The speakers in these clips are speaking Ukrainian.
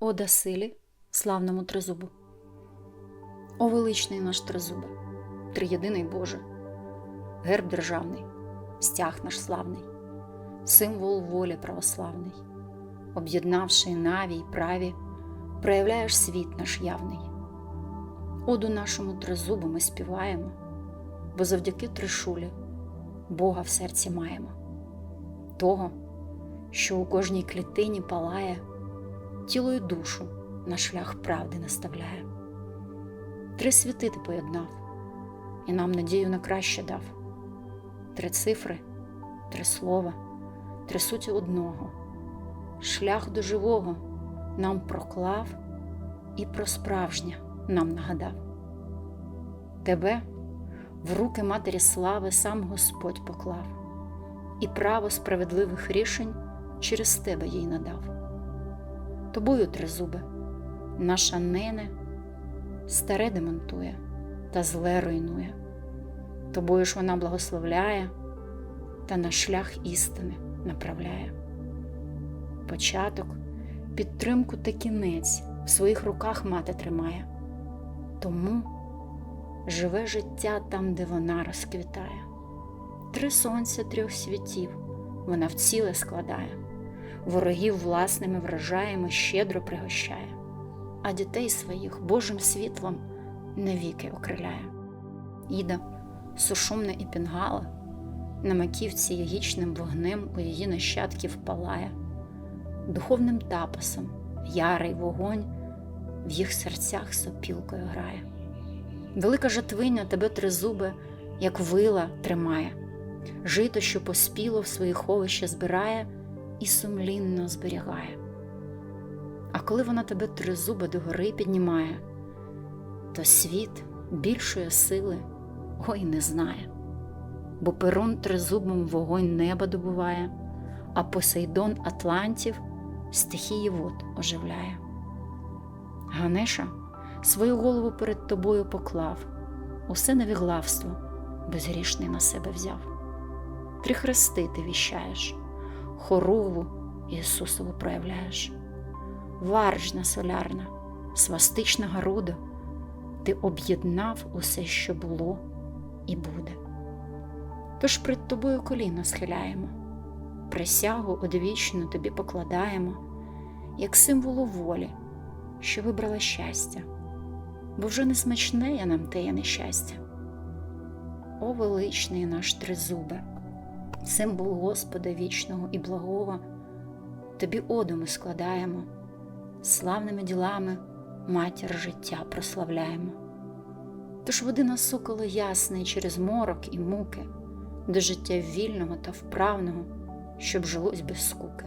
Ода силі, славному тризубу. О величний наш тризубе, триєдиний Боже, герб державний, стяг наш славний, символ волі православний, об'єднавши наві й праві, проявляєш світ наш явний. Оду нашому тризубу ми співаємо, бо завдяки тришулі Бога в серці маємо, того, що у кожній клітині палає, тіло й душу на шлях правди наставляє. Три світи ти поєднав і нам надію на краще дав. Три цифри, три слова, три суті одного. Шлях до живого нам проклав і про справжнє нам нагадав. Тебе в руки Матері слави сам Господь поклав, і право справедливих рішень через тебе їй надав. Тобою, тризубе, наша нене старе демонтує та зле руйнує. Тобою ж вона благословляє та на шлях істини направляє. Початок, підтримку та кінець в своїх руках мати тримає. Тому живе життя там, де вона розквітає. Три сонця трьох світів вона в ціле складає, ворогів власними вражаями щедро пригощає, а дітей своїх Божим світлом навіки окриляє. Іда, сушумна і пінгала, на маківці ягічним вогнем у її нащадків палає, духовним тапосом ярий вогонь в їх серцях сопілкою грає. Велика жатвиня тебе тризуби, як вила, тримає, жито, що поспіло в свої ховища збирає і сумлінно зберігає. А коли вона тебе тризуби до гори піднімає, то світ більшої сили ой не знає, бо перун тризубом вогонь неба добуває, а Посейдон Атлантів стихії вод оживляє. Ганеша свою голову перед тобою поклав, усе невіглавство безгрішний на себе взяв. Три хрести ти віщаєш, хорову Ісусову проявляєш, варжна солярна, свастична гаруда, ти об'єднав усе, що було і буде. Тож пред тобою коліна схиляємо, присягу одвічну тобі покладаємо, як символу волі, що вибрала щастя, бо вже не смачне я нам теє нещастя. О величний наш тризубе, символ Господа вічного і благого, тобі оду ми складаємо, славними ділами матір життя прославляємо. Тож води нас соколо ясний через морок і муки, до життя вільного та вправного, щоб жилось без скуки.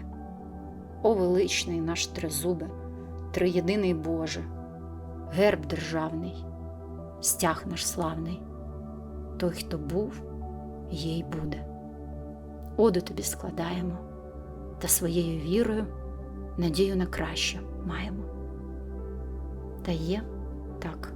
О величний наш тризубе, триєдиний Боже, герб державний, стяг наш славний, той, хто був, є й буде. Оду тобі складаємо та своєю вірою надію на краще маємо. Та є так.